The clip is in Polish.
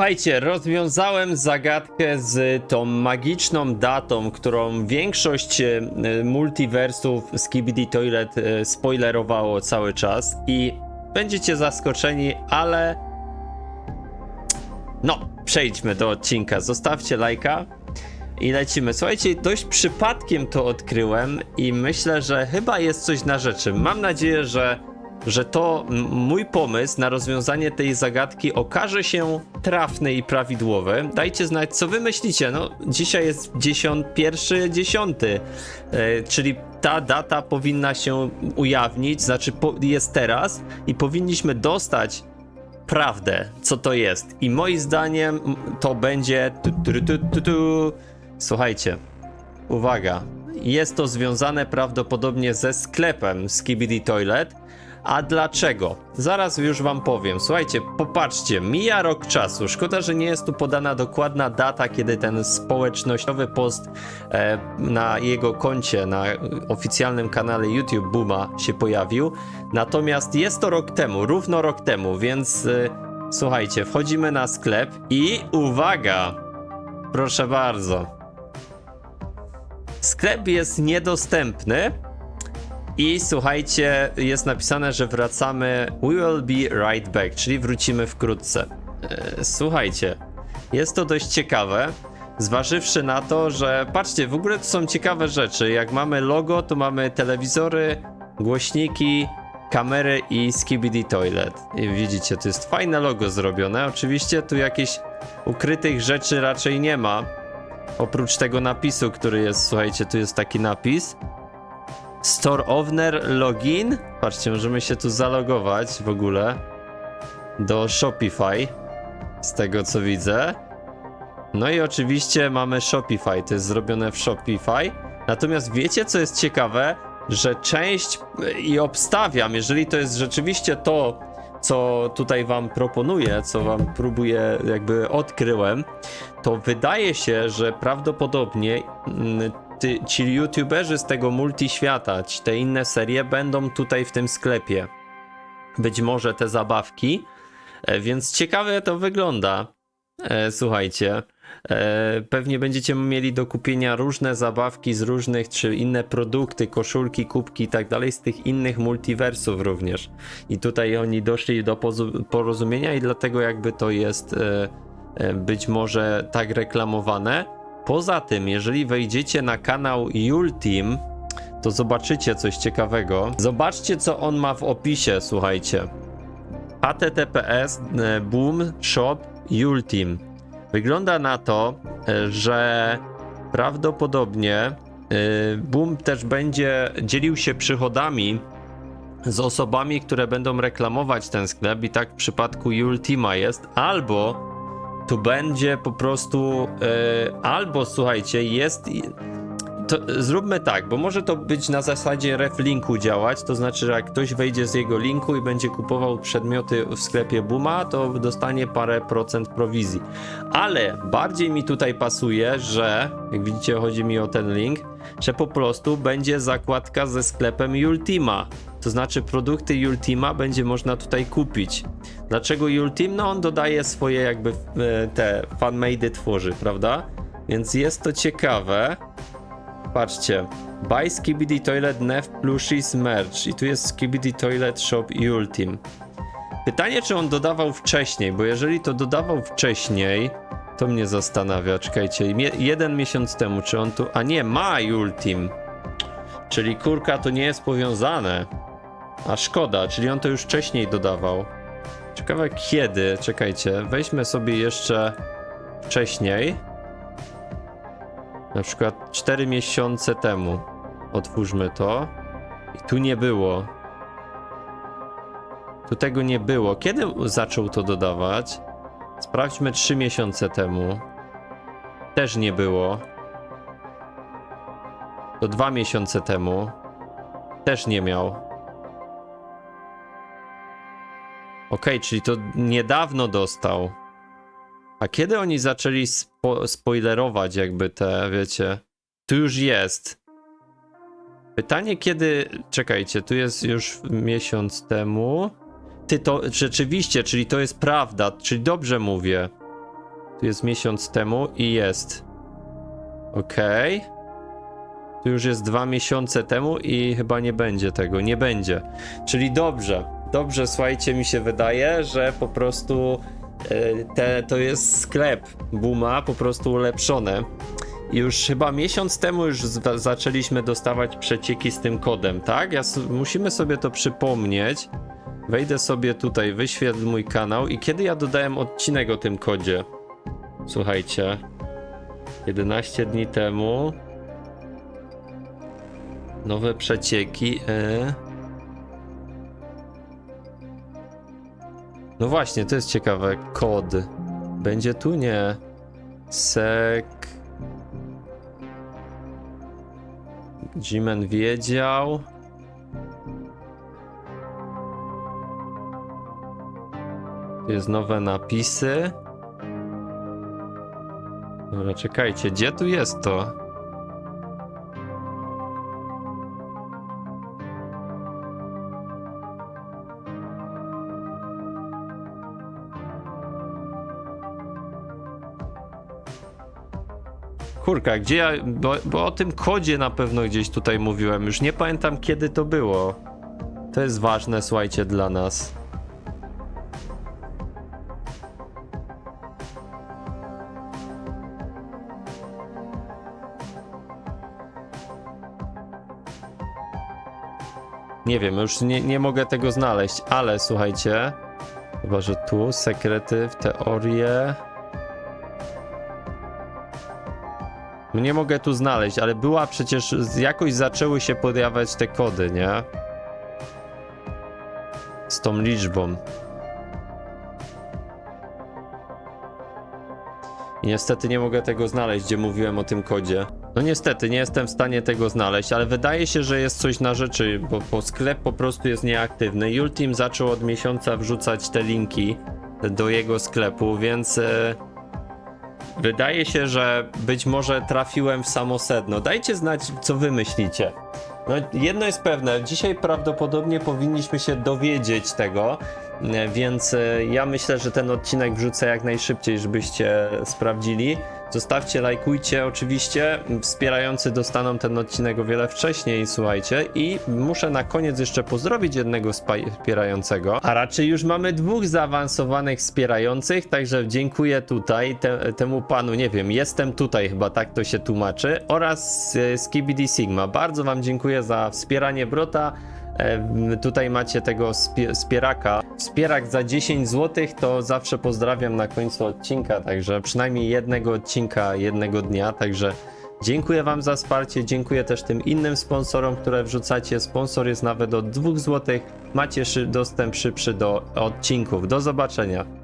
Słuchajcie, rozwiązałem zagadkę z tą magiczną datą, którą większość e, multiversów Skibidi Toilet e, spoilerowało cały czas i będziecie zaskoczeni, ale no, przejdźmy do odcinka. Zostawcie lajka i lecimy. Słuchajcie, dość przypadkiem to odkryłem i myślę, że chyba jest coś na rzeczy. Mam nadzieję, że, że to mój pomysł na rozwiązanie tej zagadki okaże się trafny i prawidłowy. Dajcie znać, co wy myślicie. No, dzisiaj jest 10, pierwszy, dziesiąty, e, czyli ta data powinna się ujawnić, znaczy po, jest teraz i powinniśmy dostać prawdę, co to jest. I moim zdaniem to będzie. Słuchajcie, uwaga. Jest to związane prawdopodobnie ze sklepem Skibidi Toilet. A dlaczego? Zaraz już wam powiem. Słuchajcie, popatrzcie, mija rok czasu. Szkoda, że nie jest tu podana dokładna data, kiedy ten społecznościowy post e, na jego koncie, na oficjalnym kanale YouTube Buma się pojawił. Natomiast jest to rok temu, równo rok temu, więc e, słuchajcie, wchodzimy na sklep i uwaga! Proszę bardzo. Sklep jest niedostępny. I słuchajcie, jest napisane, że wracamy. We will be right back, czyli wrócimy wkrótce. E, Słuchajcie, jest to dość ciekawe. Zważywszy na to, że patrzcie, w ogóle to są ciekawe rzeczy. Jak mamy logo, to mamy telewizory, głośniki, kamery i Skibidi Toilet. I widzicie, to jest fajne logo zrobione. Oczywiście tu jakichś ukrytych rzeczy raczej nie ma. Oprócz tego napisu, który jest, słuchajcie, tu jest taki napis. Store Owner Login. Patrzcie, możemy się tu zalogować w ogóle do Shopify. Z tego co widzę. No i oczywiście mamy Shopify. To jest zrobione w Shopify. Natomiast wiecie, co jest ciekawe? Że część i obstawiam, jeżeli to jest rzeczywiście to, co tutaj wam proponuję, co wam próbuję, jakby odkryłem, to wydaje się, że prawdopodobnie mm, ty, ci youtuberzy z tego multiświata, ci te inne serie będą tutaj w tym sklepie. Być może te zabawki, e, więc ciekawe to wygląda. E, słuchajcie, e, pewnie będziecie mieli do kupienia różne zabawki z różnych, czy inne produkty, koszulki, kubki i tak dalej, z tych innych multiversów również. I tutaj oni doszli do porozumienia i dlatego jakby to jest być może tak reklamowane. Poza tym, jeżeli wejdziecie na kanał Yulteam, to zobaczycie coś ciekawego. Zobaczcie, co on ma w opisie, słuchajcie. https e, boom shop Yulteam. Wygląda na to, e, że prawdopodobnie e, Boom też będzie dzielił się przychodami z osobami, które będą reklamować ten sklep i tak w przypadku Yultima jest, albo tu będzie po prostu, e, albo słuchajcie, jest. To zróbmy tak, bo może to być na zasadzie ref linku działać, to znaczy, że jak ktoś wejdzie z jego linku i będzie kupował przedmioty w sklepie Buma, to dostanie parę procent prowizji. Ale bardziej mi tutaj pasuje, że, jak widzicie, chodzi mi o ten link, że po prostu będzie zakładka ze sklepem Ultima. To znaczy produkty Ultima będzie można tutaj kupić. Dlaczego Ultim? No on dodaje swoje jakby e, te fanmade tworzy, prawda? Więc jest to ciekawe. Patrzcie. Buy Skibidi Toilet Nef Plushies Merch. I tu jest Skibidi Toilet Shop Ultim. Pytanie, czy on dodawał wcześniej, bo jeżeli to dodawał wcześniej, to mnie zastanawia. Czekajcie, jeden miesiąc temu, czy on tu. A nie, ma Ultim. Czyli kurka to nie jest powiązane. A szkoda, czyli on to już wcześniej dodawał. Ciekawe kiedy. Czekajcie, weźmy sobie jeszcze wcześniej. Na przykład 4 miesiące temu. Otwórzmy to. I tu nie było. Tu tego nie było. Kiedy zaczął to dodawać? Sprawdźmy 3 miesiące temu. Też nie było. To 2 miesiące temu. Też nie miał. Okej, czyli to niedawno dostał. A kiedy oni zaczęli spo spoilerować jakby te, wiecie? Tu już jest. Pytanie kiedy... Czekajcie, tu jest już miesiąc temu. Ty to rzeczywiście, czyli to jest prawda, czyli dobrze mówię. Tu jest miesiąc temu i jest. Okej. Tu już jest dwa miesiące temu i chyba nie będzie tego, nie będzie. Czyli dobrze, dobrze, słuchajcie, mi się wydaje, że po prostu te, to jest sklep Buma, po prostu ulepszone. Już chyba miesiąc temu już zaczęliśmy dostawać przecieki z tym kodem, tak? Ja, musimy sobie to przypomnieć. Wejdę sobie tutaj, wyświetl mój kanał i kiedy ja dodałem odcinek o tym kodzie? Słuchajcie. 11 dni temu. Nowe przecieki. E. No właśnie, to jest ciekawe. Kod. Będzie tu? Nie. Sek. Jimen wiedział. Tu jest nowe napisy. Dobra, czekajcie, gdzie tu jest to? Kurka, gdzie ja. Bo, bo o tym kodzie na pewno gdzieś tutaj mówiłem. Już nie pamiętam kiedy to było. To jest ważne, słuchajcie, dla nas. Nie wiem, już nie, nie mogę tego znaleźć, ale słuchajcie. Chyba, że tu sekrety w teorię. Nie mogę tu znaleźć, ale była przecież. Jakoś zaczęły się pojawiać te kody, nie? Z tą liczbą. I niestety nie mogę tego znaleźć, gdzie mówiłem o tym kodzie. No niestety, nie jestem w stanie tego znaleźć, ale wydaje się, że jest coś na rzeczy, bo, bo sklep po prostu jest nieaktywny. Jultim zaczął od miesiąca wrzucać te linki do jego sklepu, więc e, wydaje się, że być może trafiłem w samo sedno. Dajcie znać, co wy myślicie. No, jedno jest pewne, dzisiaj prawdopodobnie powinniśmy się dowiedzieć tego, więc e, ja myślę, że ten odcinek wrzucę jak najszybciej, żebyście sprawdzili. Zostawcie, lajkujcie oczywiście. Wspierający dostaną ten odcinek o wiele wcześniej, słuchajcie. I muszę na koniec jeszcze pozdrowić jednego wspierającego. A raczej już mamy dwóch zaawansowanych wspierających, także dziękuję tutaj te, temu panu, nie wiem, jestem tutaj chyba, tak to się tłumaczy. Oraz e, Skibidi Sigma. Bardzo wam dziękuję za wspieranie Brota. E, Tutaj macie tego spie- wspieraka. Wspierak za 10 zł to zawsze pozdrawiam na końcu odcinka, także przynajmniej jednego odcinka, jednego dnia, także dziękuję wam za wsparcie, dziękuję też tym innym sponsorom, które wrzucacie. Sponsor jest nawet od 2 zł. Macie dostęp szybszy do odcinków. Do zobaczenia.